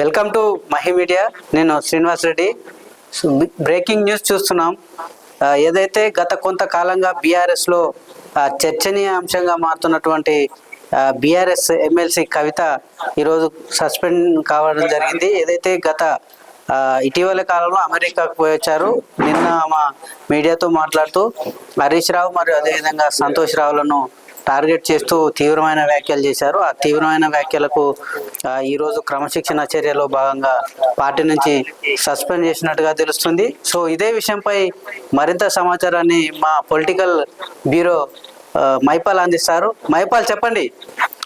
Welcome to Mahi media. నేను Srinivas Reddy. Breaking news చూస్తున్నాం. ఏదైతే గత కొంతకాలంగా బీఆర్ఎస్లో చర్చనీయాంశంగా మారుతున్నటువంటి బీఆర్ఎస్ ఎమ్మెల్సీ కవిత ఈరోజు సస్పెండ్ కావడం జరిగింది. ఏదైతే గత ఇటీవల కాలంలో అమెరికాకు పోయి వచ్చారు నిన్న మా మీడియాతో మాట్లాడుతూ హరీష్ రావు మరియు అదేవిధంగా సంతోష్ రావులను టార్గెట్ చేస్తూ తీవ్రమైన వ్యాఖ్యలు చేశారు. ఆ తీవ్రమైన వ్యాఖ్యలకు ఈరోజు క్రమశిక్షణ చర్యలో భాగంగా పార్టీ నుంచి సస్పెండ్ చేసినట్టుగా తెలుస్తుంది. సో ఇదే విషయంపై మరింత సమాచారాన్ని మా పొలిటికల్ బ్యూరో మైపాల్ అందిస్తారు. మైపాల్ చెప్పండి.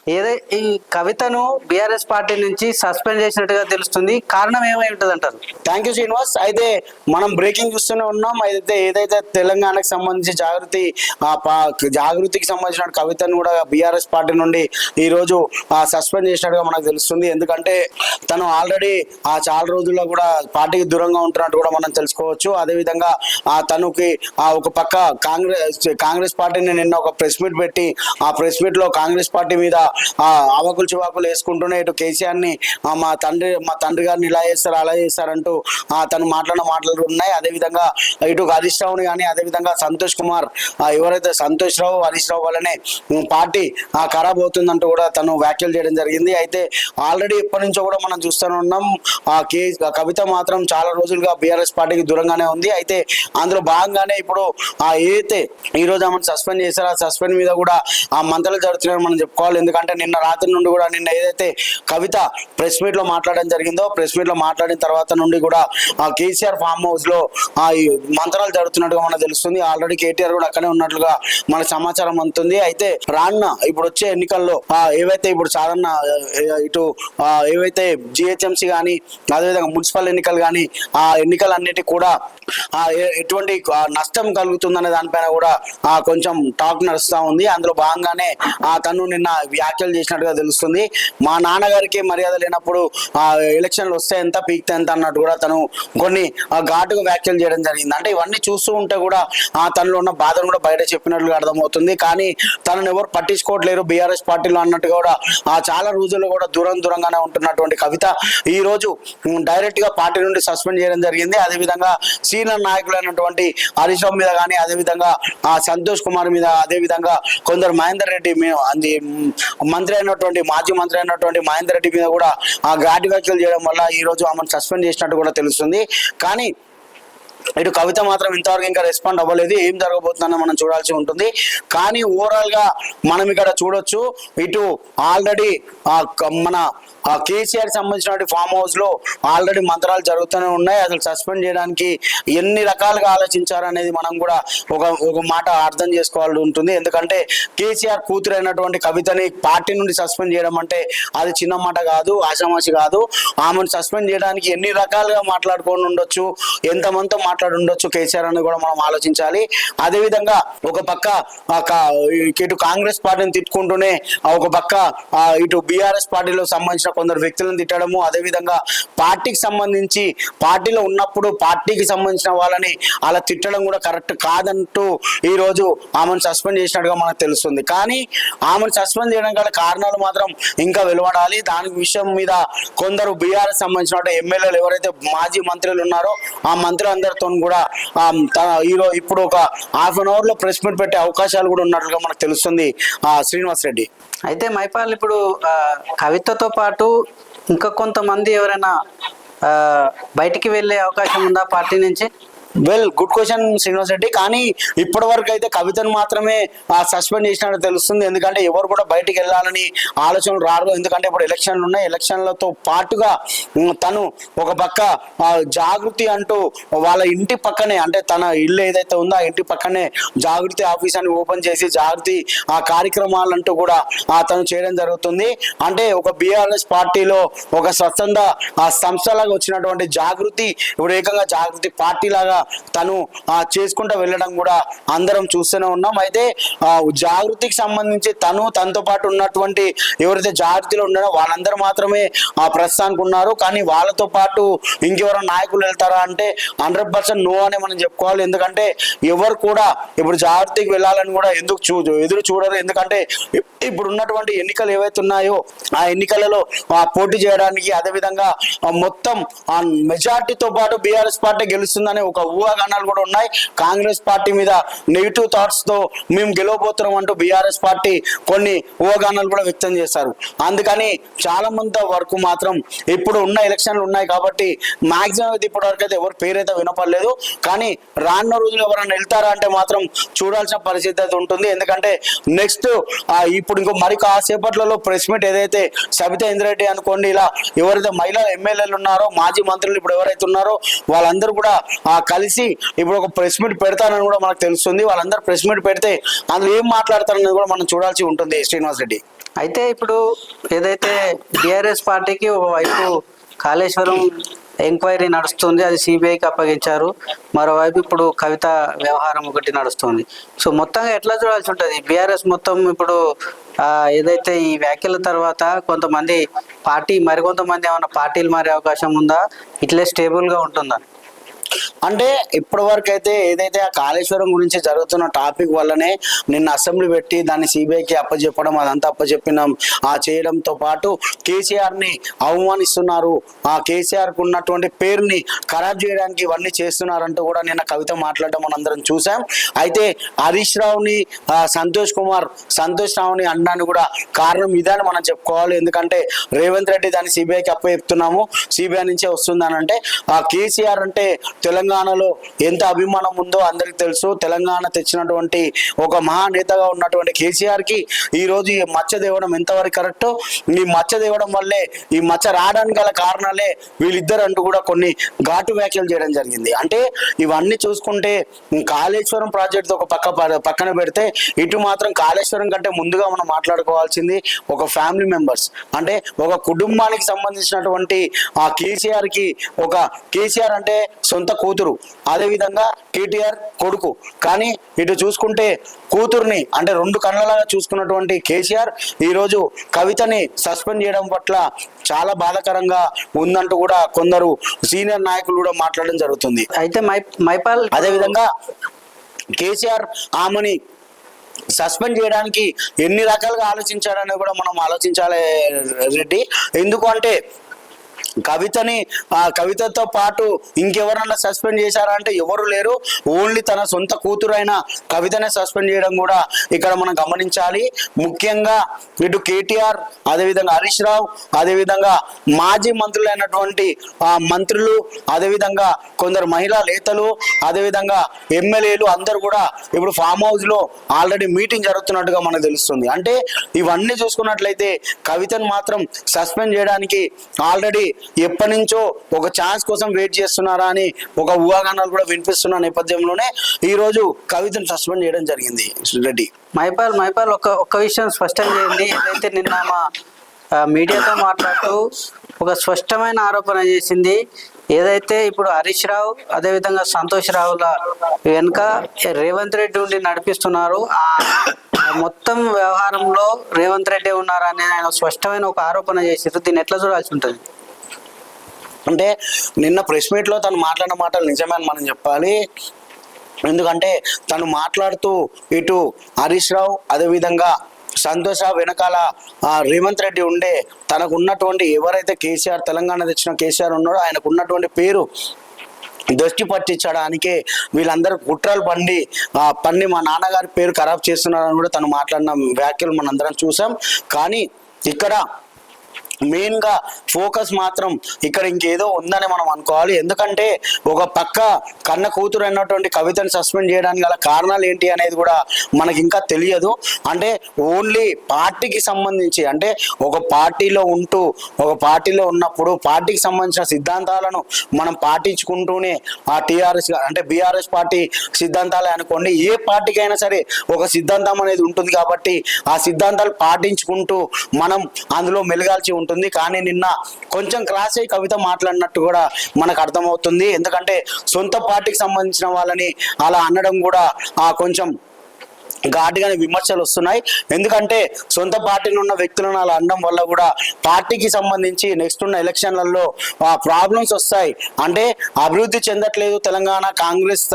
ఏదే ఈ కవితను బీఆర్ఎస్ పార్టీ నుంచి సస్పెండ్ చేసినట్టుగా తెలుస్తుంది. కారణం ఏమై ఉంటుంది అంటారు థ్యాంక్ యూ శ్రీనివాస్ అయితే మనం బ్రేకింగ్ చూస్తూనే ఉన్నాం. అయితే ఏదైతే తెలంగాణకు సంబంధించి జాగృతి ఆ పా- జాగృతికి సంబంధించిన కవితను కూడా బీఆర్ఎస్ పార్టీ నుండి ఈ రోజు సస్పెండ్ చేసినట్టుగా మనకు తెలుస్తుంది. ఎందుకంటే తను ఆల్రెడీ ఆ చాలా రోజుల్లో కూడా పార్టీకి దూరంగా ఉంటున్నట్టు కూడా మనం తెలుసుకోవచ్చు. అదేవిధంగా ఆ తనకి ఆ ఒక పక్క కాంగ్రెస్ కాంగ్రెస్ పార్టీని నిన్న ఒక ప్రెస్ మీట్ పెట్టి ఆ ప్రెస్ మీట్లో కాంగ్రెస్ పార్టీ మీద ఆ అవకులు చివాకులు వేసుకుంటూనే ఇటు కేసీఆర్ని ఆ మా తండ్రి మా తండ్రి గారిని ఇలా చేస్తారు అలా చేస్తారంటూ ఆ తను మాట్లాడిన మాటలు ఉన్నాయి. అదేవిధంగా ఇటు హరీష్ రావుని కానీ అదేవిధంగా సంతోష్ కుమార్ ఎవరైతే సంతోష్ రావు హరీష్ రావు వల్లనే పార్టీ ఆ ఖరాబ్ అవుతుందంటూ కూడా తను వ్యాఖ్యలు చేయడం జరిగింది. అయితే ఆల్రెడీ ఎప్పటి నుంచో కూడా మనం చూస్తూనే ఉన్నాం. ఆ కే ఆ కవిత మాత్రం చాలా రోజులుగా బీఆర్ఎస్ పార్టీకి దూరంగానే ఉంది. అయితే అందులో భాగంగానే ఇప్పుడు ఆ ఏదైతే ఈ రోజు ఆమెను సస్పెండ్ చేశారో ఆ సస్పెండ్ మీద కూడా ఆ మంతలు జరుగుతున్నాయని మనం చెప్పుకోవాలి. ఎందుకంటే నిన్న రాత్రి నుండి కూడా నిన్న ఏదైతే కవిత ప్రెస్ మీట్లో మాట్లాడడం జరిగిందో ప్రెస్ మీట్లో మాట్లాడిన తర్వాత నుండి కూడా ఆ కేసీఆర్ ఫామ్ హౌస్లో ఆ మంత్రాలు జరుగుతున్నట్టుగా మనకు తెలుస్తుంది. ఆల్రెడీ కేటీఆర్ కూడా అక్కడే ఉన్నట్లుగా మన సమాచారం అందుతుంది. అయితే రాన్న ఇప్పుడు వచ్చే ఎన్నికల్లో ఆ ఏవైతే ఇప్పుడు సాధారణ ఇటు ఆ, ఏవైతే జిహెచ్ఎంసీ కానీ అదేవిధంగా మున్సిపల్ ఎన్నికలు కానీ ఆ ఎన్నికలన్నిటి కూడా ఆ ఎటువంటి నష్టం కలుగుతుందనే దానిపైన కూడా ఆ కొంచెం టాక్ నడుస్తూ ఉంది. అందులో భాగంగానే ఆ తను నిన్న వ్యాఖ్యలు చేసినట్టుగా తెలుస్తుంది. మా నాన్నగారికి మర్యాద లేనప్పుడు ఆ ఎలక్షన్లు వస్తే ఎంత పీక్తే ఎంత అన్నట్టు కూడా తను కొన్ని ఆ, ఘాటుగా వ్యాఖ్యలు చేయడం జరిగింది. అంటే ఇవన్నీ చూస్తూ ఉంటే కూడా ఆ తనలో ఉన్న బాధను కూడా బయట చెప్పినట్లుగా అర్థమవుతుంది. కానీ తనను ఎవరు పట్టించుకోవట్లేరు బీఆర్ఎస్ పార్టీలో అన్నట్టు కూడా ఆ చాలా రోజులు కూడా దూరం దూరంగానే ఉంటున్నటువంటి కవిత ఈ రోజు డైరెక్ట్గా పార్టీ నుండి సస్పెండ్ చేయడం జరిగింది. అదేవిధంగా సీనియర్ నాయకులైనటువంటి హరీష్ రావు మీద కానీ అదేవిధంగా ఆ సంతోష్ కుమార్ మీద అదేవిధంగా కొందరు మహేందర్ రెడ్డి మీ- మంత్రి అయినటువంటి మాజీ మంత్రి అయినటువంటి మహేందర్ రెడ్డి మీద కూడా ఆ ఘాటి వ్యాఖ్యలు చేయడం వల్ల ఈ రోజు ఆమెను సస్పెండ్ చేసినట్టు కూడా తెలుస్తుంది. కానీ ఇటు కవిత మాత్రం ఇంతవరకు ఇంకా రెస్పాండ్ అవ్వలేదు. ఏం జరగబోతుందని మనం చూడాల్సి ఉంటుంది. కానీ ఓవరాల్గా మనం ఇక్కడ చూడొచ్చు ఇటు ఆల్రెడీ మన ఆ కేసీఆర్ సంబంధించిన ఫామ్ హౌస్లో ఆల్రెడీ మంత్రాలు జరుగుతూనే ఉన్నాయి. అసలు సస్పెండ్ చేయడానికి ఎన్ని రకాలుగా ఆలోచించారనేది మనం కూడా ఒక ఒక మాట అర్థం చేసుకోవాల్సి ఉంటుంది. ఎందుకంటే కేసీఆర్ కూతురు అయినటువంటి కవితని పార్టీ నుండి సస్పెండ్ చేయడం అంటే అది చిన్న మాట కాదు ఆశామాషి కాదు. ఆమెను సస్పెండ్ చేయడానికి ఎన్ని రకాలుగా మాట్లాడుకొని ఉండొచ్చు ఎంతమందితో మాట్లాడి ఉండొచ్చు కేసీఆర్ అని కూడా మనం ఆలోచించాలి. అదేవిధంగా ఒక పక్క ఇటు కాంగ్రెస్ పార్టీని తిట్టుకుంటూనే ఒక పక్క ఇటు బీఆర్ఎస్ పార్టీలో సంబంధించిన కొందరు వ్యక్తులను తిట్టడము అదేవిధంగా పార్టీకి సంబంధించి పార్టీలో ఉన్నప్పుడు పార్టీకి సంబంధించిన వాళ్ళని అలా తిట్టడం కూడా కరెక్ట్ కాదంటూ ఈ రోజు ఆమెను సస్పెండ్ చేసినట్టుగా మనకు తెలుస్తుంది. కానీ ఆమెను సస్పెండ్ చేయడం గల కారణాలు మాత్రం ఇంకా వెలువడాలి. దాని విషయం మీద కొందరు బీఆర్ఎస్ సంబంధించిన ఎమ్మెల్యేలు ఎవరైతే మాజీ మంత్రులు ఉన్నారో ఆ మంత్రులు కూడా ఆ, కూడా ఈరోజు ఇప్పుడు ఒక హాఫ్ అన్ అవర్లో ప్రెస్ మీట్ పెట్టే అవకాశాలు కూడా ఉన్నట్లుగా మనకు తెలుస్తుంది ఆ శ్రీనివాస్ రెడ్డి. అయితే మైపాల్ ఇప్పుడు కవితతో పాటు ఇంకా కొంతమంది ఎవరైనా బయటికి వెళ్ళే అవకాశం ఉందా పార్టీ నుంచి? Well good question Srinivas Reddy. కానీ ఇప్పటి వరకు అయితే కవితను మాత్రమే సస్పెండ్ చేసినట్టు తెలుస్తుంది. ఎందుకంటే ఎవరు కూడా బయటికి వెళ్ళాలని ఆలోచనలు రారు. ఎందుకంటే ఇప్పుడు ఎలక్షన్లు ఉన్నాయి. ఎలక్షన్లతో పాటుగా తను ఒక పక్క జాగృతి అంటూ వాళ్ళ ఇంటి పక్కనే అంటే తన ఇల్లు ఏదైతే ఉందో ఆ ఇంటి పక్కనే జాగృతి ఆఫీస్ అని ఓపెన్ చేసి జాగృతి ఆ కార్యక్రమాలు అంటూ కూడా తను చేయడం జరుగుతుంది. అంటే ఒక బీఆర్ఎస్ పార్టీలో ఒక స్వచ్ఛంద ఆ సంస్థలాగా వచ్చినటువంటి జాగృతి ఇప్పుడు ఏకంగా జాగృతి పార్టీ లాగా తను చేసుకుంటూ వెళ్ళడం కూడా అందరం చూస్తూనే ఉన్నాం. అయితే జాగృతికి సంబంధించి తను తనతో పాటు ఉన్నటువంటి ఎవరైతే జాగృతిలో ఉన్నారో వాళ్ళందరూ మాత్రమే ఆ ప్రస్తుతానికి ఉన్నారు. కానీ వాళ్ళతో పాటు ఇంకెవరో నాయకులు వెళ్తారా అంటే హండ్రెడ్ పర్సెంట్ నో అని మనం చెప్పుకోవాలి. ఎందుకంటే ఎవరు కూడా ఇప్పుడు జాగ్రత్తకి వెళ్ళాలని కూడా ఎందుకు చూ ఎదురు చూడరు. ఎందుకంటే ఇప్పుడు ఉన్నటువంటి ఎన్నికలు ఏవైతే ఉన్నాయో ఆ ఎన్నికలలో పోటీ చేయడానికి అదేవిధంగా మొత్తం ఆ మెజార్టీతో పాటు బీఆర్ఎస్ పార్టీ గెలుస్తుందనే ఒక ఊహాగానాలు కూడా ఉన్నాయి. కాంగ్రెస్ పార్టీ మీద నెగిటివ్ థాట్స్తో మేము గెలవబోతున్నాం అంటూ బీఆర్ఎస్ పార్టీ కొన్ని ఊహాగానాలు కూడా వ్యక్తం చేశారు. అందుకని చాలా మంది వరకు మాత్రం ఇప్పుడు ఉన్న ఎలక్షన్లు ఉన్నాయి కాబట్టి మాక్సిమం అయితే ఇప్పటి వరకు అయితే ఎవరు పేరైతే వినపడలేదు. కానీ రానున్న రోజులు ఎవరైనా వెళ్తారా అంటే మాత్రం చూడాల్సిన పరిస్థితి అయితే ఉంటుంది. ఎందుకంటే నెక్స్ట్ ఇప్పుడు ఇంకో మరి కాసేపట్లలో ప్రెస్ మీట్ ఏదైతే సబితా ఇంద్రెడ్డి అనుకోండి ఇలా ఎవరైతే మహిళా ఎమ్మెల్యేలు ఉన్నారో మాజీ మంత్రులు ఇప్పుడు ఎవరైతే ఉన్నారో వాళ్ళందరూ కూడా ఆ, కలిసి ఇప్పుడు ఒక ప్రెస్ మీట్ పెడతానని కూడా మనకు తెలుస్తుంది. వాళ్ళందరూ ప్రెస్ మీట్ పెడితే అందులో ఏం మాట్లాడతారనేది కూడా మనం చూడాల్సి ఉంటుంది శ్రీనివాస్ రెడ్డి. అయితే ఇప్పుడు ఏదైతే బీఆర్ఎస్ పార్టీకి ఒకవైపు కాళేశ్వరం ఎంక్వైరీ నడుస్తుంది అది సిబిఐకి అప్పగించారు. మరోవైపు ఇప్పుడు కవిత వ్యవహారం ఒకటి నడుస్తుంది. సో మొత్తంగా ఎట్లా చూడాల్సి ఉంటుంది? బీఆర్ఎస్ మొత్తం ఇప్పుడు ఏదైతే ఈ వ్యాఖ్యల తర్వాత కొంతమంది పార్టీ మరికొంతమంది ఏమైనా పార్టీలు మారే అవకాశం ఉందా? ఇట్లే స్టేబుల్గా ఉంటుందా? అంటే ఇప్పటి వరకు అయితే ఏదైతే ఆ కాళేశ్వరం గురించి జరుగుతున్న టాపిక్ వల్లనే నిన్న అసెంబ్లీ పెట్టి దాన్ని సిబిఐకి అప్పచెప్పడం అదంతా అప్పచెప్పినాం ఆ చేయడంతో పాటు కేసీఆర్ని అవమానిస్తున్నారు. ఆ కేసీఆర్కు ఉన్నటువంటి పేరుని ఖరాబ్ చేయడానికి ఇవన్నీ చేస్తున్నారంటూ కూడా నిన్న కవిత మాట్లాడడం మనం అందరం చూసాం అయితే హరీష్ రావుని సంతోష్ కుమార్ సంతోష్ రావుని అనడానికి కూడా కారణం ఇదని మనం చెప్పుకోవాలి. ఎందుకంటే రేవంత్ రెడ్డి దాన్ని సిబిఐకి అప్పచెప్తున్నాము సిబిఐ నుంచే వస్తుందని అంటే ఆ కేసీఆర్ అంటే తెలంగాణలో ఎంత అభిమానం ఉందో అందరికి తెలుసు. తెలంగాణ తెచ్చినటువంటి ఒక మహానేతగా ఉన్నటువంటి కేసీఆర్కి ఈ ఈ మచ్చ దేవడం ఎంతవరకు కరెక్టో? ఈ మచ్చ దేవడం వల్లే ఈ మచ్చ రావడానికి గల కారణాలే వీళ్ళిద్దరు అంటూ కూడా కొన్ని ఘాటు వ్యాఖ్యలు చేయడం జరిగింది. అంటే ఇవన్నీ చూసుకుంటే కాళేశ్వరం ప్రాజెక్ట్ ఒక పక్క పక్కన పెడితే ఇటు మాత్రం కాళేశ్వరం కంటే ముందుగా మనం మాట్లాడుకోవాల్సింది ఒక ఫ్యామిలీ మెంబర్స్. అంటే ఒక కుటుంబానికి సంబంధించినటువంటి ఆ కేసీఆర్కి ఒక కేసీఆర్ అంటే సొంత కూతురు. అదే విధంగా కేటీఆర్ కొడుకు. కానీ ఇటు చూసుకుంటే కూతుర్ని అంటే రెండు కళ్ళలాగా చూసుకున్నటువంటి కేసీఆర్ ఈ రోజు కవితని సస్పెండ్ చేయడం పట్ల చాలా బాధాకరంగా ఉందంటూ కూడా కొందరు సీనియర్ నాయకులు కూడా మాట్లాడడం జరుగుతుంది. అయితే మై మైపాల్ అదేవిధంగా కేసీఆర్ ఆమెని సస్పెండ్ చేయడానికి ఎన్ని రకాలుగా ఆలోచించాడని కూడా మనం ఆలోచించాలి రెడ్డి. ఎందుకు అంటే కవితని ఆ కవితతో పాటు ఇంకెవరన్నా సస్పెండ్ చేశారా అంటే ఎవరు లేరు. ఓన్లీ తన సొంత కూతురైన కవితనే సస్పెండ్ చేయడం కూడా ఇక్కడ మనం గమనించాలి. ముఖ్యంగా ఇటు కేటీఆర్ అదేవిధంగా హరీష్ రావు అదేవిధంగా మాజీ మంత్రులైనటువంటి ఆ మంత్రులు అదేవిధంగా కొందరు మహిళా నేతలు అదేవిధంగా ఎమ్మెల్యేలు అందరూ కూడా ఇప్పుడు ఫామ్ హౌస్లో ఆల్రెడీ మీటింగ్ జరుగుతున్నట్టుగా మనకు తెలుస్తుంది. అంటే ఇవన్నీ చూసుకున్నట్లయితే కవితను మాత్రం సస్పెండ్ చేయడానికి ఆల్రెడీ ఎప్పటి నుంచో ఒక ఛాన్స్ కోసం వెయిట్ చేస్తున్నారా అని ఒక ఊహాగానాలు కూడా వినిపిస్తున్న నేపథ్యంలోనే ఈ రోజు కవితను సస్పెండ్ చేయడం జరిగింది. రెడ్డి. మైపాల్ మైపాల్ ఒక ఒక్క విషయం స్పష్టం చేయండి ఏదైతే నిన్న మా మీడియాతో మాట్లాడుతూ ఒక స్పష్టమైన ఆరోపణ చేసింది. ఏదైతే ఇప్పుడు హరీష్ రావు అదేవిధంగా సంతోష్ రావుల వెనుక రేవంత్ రెడ్డి ఉండి నడిపిస్తున్నారు ఆ మొత్తం వ్యవహారంలో రేవంత్ రెడ్డి ఉన్నారని ఆయన స్పష్టమైన ఒక ఆరోపణ చేసారు దీన్ని ఎట్లా చూడాల్సి ఉంటుంది? అంటే నిన్న ప్రెస్ మీట్లో తను మాట్లాడిన మాటలు నిజమే అని మనం చెప్పాలి. ఎందుకంటే తను మాట్లాడుతూ ఇటు హరీష్ రావు అదేవిధంగా సంతోష వెనకాల రేవంత్ రెడ్డి ఉండే తనకు ఉన్నటువంటి ఎవరైతే కేసీఆర్ తెలంగాణ తెచ్చిన కేసీఆర్ ఉన్నాడో ఆయనకు ఉన్నటువంటి పేరు దృష్టి పట్టించడానికి వీళ్ళందరూ కుట్రలు పండి పన్ని మా నాన్నగారి పేరు ఖరాబ్ చేస్తున్నారని కూడా తను మాట్లాడిన వ్యాఖ్యలు మనందరం చూసాం. కానీ ఇక్కడ మెయిన్గా ఫోకస్ మాత్రం ఇక్కడ ఇంకేదో ఉందని మనం అనుకోవాలి. ఎందుకంటే ఒక పక్క కన్న కూతురు అన్నటువంటి కవితను సస్పెండ్ చేయడానికి గల కారణాలు ఏంటి అనేది కూడా మనకి ఇంకా తెలియదు. అంటే ఓన్లీ పార్టీకి సంబంధించి అంటే ఒక పార్టీలో ఉంటూ ఒక పార్టీలో ఉన్నప్పుడు పార్టీకి సంబంధించిన సిద్ధాంతాలను మనం పాటించుకుంటూనే ఆ టీఆర్ఎస్ అంటే బీఆర్ఎస్ పార్టీ సిద్ధాంతాలే అనుకోండి ఏ పార్టీకైనా సరే ఒక సిద్ధాంతం అనేది ఉంటుంది కాబట్టి ఆ సిద్ధాంతాలు పాటించుకుంటూ మనం అందులో మెలగాల్సి ఉంటుంది. ఉంటుంది. కానీ నిన్న కొంచెం క్రాస్ అయ్యి కవిత మాట్లాడినట్టు కూడా మనకు అర్థమవుతుంది. ఎందుకంటే సొంత పార్టీకి సంబంధించిన వాళ్ళని అలా అనడం కూడా కొంచెం ఘాటుగానే విమర్శలు వస్తున్నాయి. ఎందుకంటే సొంత పార్టీలో ఉన్న వ్యక్తులను అలా అనడం వల్ల కూడా పార్టీకి సంబంధించి నెక్స్ట్ ఉన్న ఎలక్షన్లలో ఆ ప్రాబ్లమ్స్ వస్తాయి. అంటే అభివృద్ధి చెందట్లేదు తెలంగాణ కాంగ్రెస్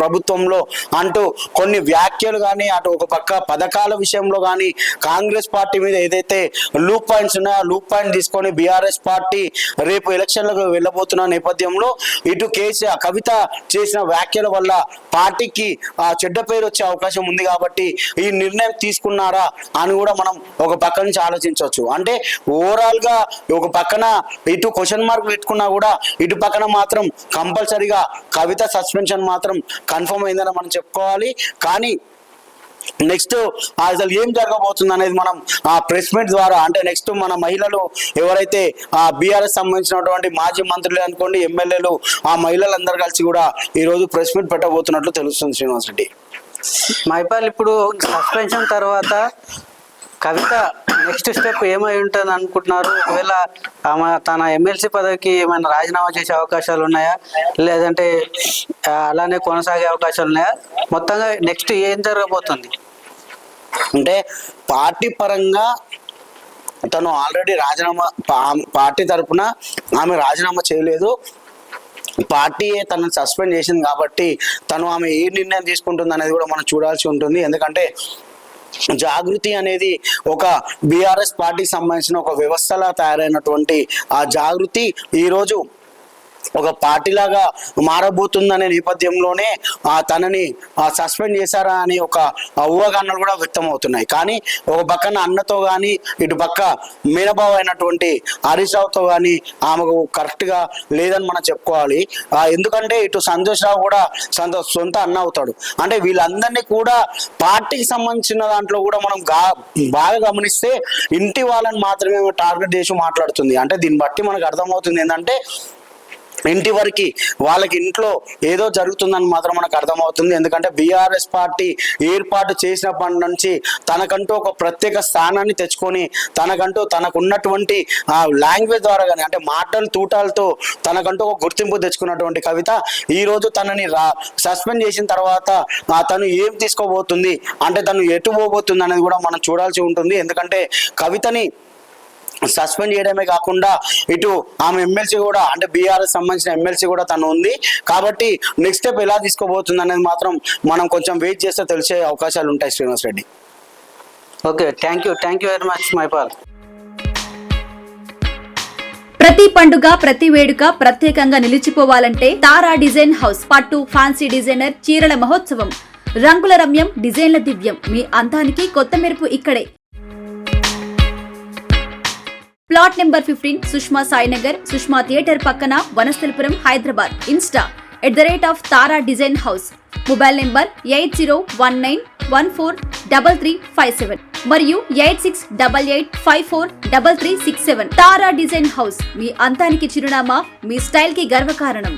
ప్రభుత్వంలో అంటూ కొన్ని వ్యాఖ్యలు కానీ అటు ఒక పక్క పథకాల విషయంలో కానీ కాంగ్రెస్ పార్టీ మీద ఏదైతే లూప్ పాయింట్స్ ఉన్నాయో ఆ లూప్ పాయింట్ తీసుకొని బీఆర్ఎస్ పార్టీ రేపు ఎలక్షన్లకు వెళ్ళబోతున్న నేపథ్యంలో ఇటు కేసీఆర్ కవిత చేసిన వ్యాఖ్యల వల్ల పార్టీకి ఆ చెడ్డ పేరు వచ్చే అవకాశం ఉంది కాబట్టి ఈ నిర్ణయం తీసుకున్నారా అని కూడా మనం ఒక పక్క నుంచి ఆలోచించవచ్చు. అంటే ఓవరాల్గా ఒక పక్కన ఇటు క్వశ్చన్ మార్క్ పెట్టుకున్నా కూడా ఇటు పక్కన మాత్రం కంపల్సరీగా కవిత సస్పెన్షన్ మాత్రం కన్ఫర్మ్ అయిందని మనం చెప్పుకోవాలి. కానీ నెక్స్ట్ అసలు ఏం జరగబోతుంది అనేది మనం ఆ ప్రెస్ మీట్ ద్వారా అంటే నెక్స్ట్ మన మహిళలు ఎవరైతే ఆ బీఆర్ఎస్ సంబంధించినటువంటి మాజీ మంత్రులు అనుకోండి ఎమ్మెల్యేలు ఆ మహిళలందరూ కలిసి కూడా ఈరోజు ప్రెస్ మీట్ పెట్టబోతున్నట్లు తెలుస్తుంది శ్రీనివాస్ రెడ్డి మైపాల్ ఇప్పుడు సస్పెన్షన్ తర్వాత కవిత నెక్స్ట్ స్టెప్ ఏమై ఉంటుంది అనుకుంటున్నారు? ఒకవేళ ఆమె తన ఎమ్మెల్సీ పదవికి ఏమైనా రాజీనామా చేసే అవకాశాలు ఉన్నాయా? లేదంటే అలానే కొనసాగే అవకాశాలు ఉన్నాయా? మొత్తంగా నెక్స్ట్ ఏం జరగబోతుంది? అంటే పార్టీ పరంగా తను ఆల్రెడీ రాజీనామా పార్టీ తరఫున ఆమె రాజీనామా చేయలేదు. పార్టీయే తనను సస్పెండ్ చేసింది కాబట్టి తను ఆమె ఏ నిర్ణయం తీసుకుంటుంది అనేది కూడా మనం చూడాల్సి ఉంటుంది. ఎందుకంటే జాగృతి అనేది ఒక బీఆర్ఎస్ పార్టీకి సంబంధించిన ఒక వ్యవస్థలా తయారైనటువంటి ఆ జాగృతి ఈరోజు ఒక పార్టీ లాగా మారబోతుందనే నేపథ్యంలోనే ఆ తనని సస్పెండ్ చేశారా అని ఒక ఆ ఊహాగానాలు కూడా వ్యక్తమవుతున్నాయి. కానీ ఒక పక్కన అన్నతో కానీ ఇటు పక్క మీనబాబు అయినటువంటి హరీష్ రావుతో కానీ ఆమెకు కరెక్ట్గా లేదని మనం చెప్పుకోవాలి. ఎందుకంటే ఇటు సంతోష్ రావు కూడా సొంత సొంత అన్న అవుతాడు. అంటే వీళ్ళందరినీ కూడా పార్టీకి సంబంధించిన దాంట్లో కూడా మనం బాగా గమనిస్తే ఇంటి వాళ్ళని మాత్రమే టార్గెట్ చేసి మాట్లాడుతుంది. అంటే దీన్ని బట్టి మనకు అర్థమవుతుంది ఏంటంటే ఇంటి వరకు వాళ్ళకి ఇంట్లో ఏదో జరుగుతుందని మాత్రం మనకు అర్థమవుతుంది. ఎందుకంటే బీఆర్ఎస్ పార్టీ ఏర్పాటు చేసినప్పటి నుంచి తనకంటూ ఒక ప్రత్యేక స్థానాన్ని తెచ్చుకొని తనకంటూ తనకు ఉన్నటువంటి ఆ లాంగ్వేజ్ ద్వారా కానీ అంటే మాటలు తూటాలతో తనకంటూ ఒక గుర్తింపు తెచ్చుకున్నటువంటి కవిత ఈ రోజు తనని రా సస్పెండ్ చేసిన తర్వాత తను ఏం తీసుకోబోతుంది అంటే తను ఎటు పోబోతుంది అనేది కూడా మనం చూడాల్సి ఉంటుంది. ఎందుకంటే కవితని సస్పెండ్ చేయడమే కాకుండా ఇటు ఆమె ఎమ్మెల్సీ కూడా అంటే బీఆర్ఎస్ సంబంధించిన ఎమ్మెల్సీ కూడా తను ఉంది. కాబట్టి నెక్స్ట్ స్టెప్ ఎలా తీసుకోబోతుంది అనేది మాత్రం మనం కొంచెం వెయిట్ చేస్తే తెలిసే అవకాశాలు ఉంటాయి Srinivas Reddy. Okay thank you thank you very much Maipal ప్రతి పండుగ ప్రతి వేడుక ప్రత్యేకంగా నిలిచిపోవాలంటే తారా డిజైన్ హౌస్ పట్టు ఫ్యాన్సీ డిజైనర్ చీరల మహోత్సవం. రంగుల రమ్యం డిజైన్ల దివ్యం. మీ అందానికి కొత్త మెరుపు ఇక్కడే. Plot number fifteen Sushma Sainagar Sushma theatre పక్కన Vanasthalipuram Hyderabad. Insta at the rate of Tara design house. Mobile number eight zero one nine one four double three five seven మరియు eight six double eight five four double three six seven. Tara design house మీ అంతానికి చిరునామా మీ స్టైల్కి గర్వకారణం.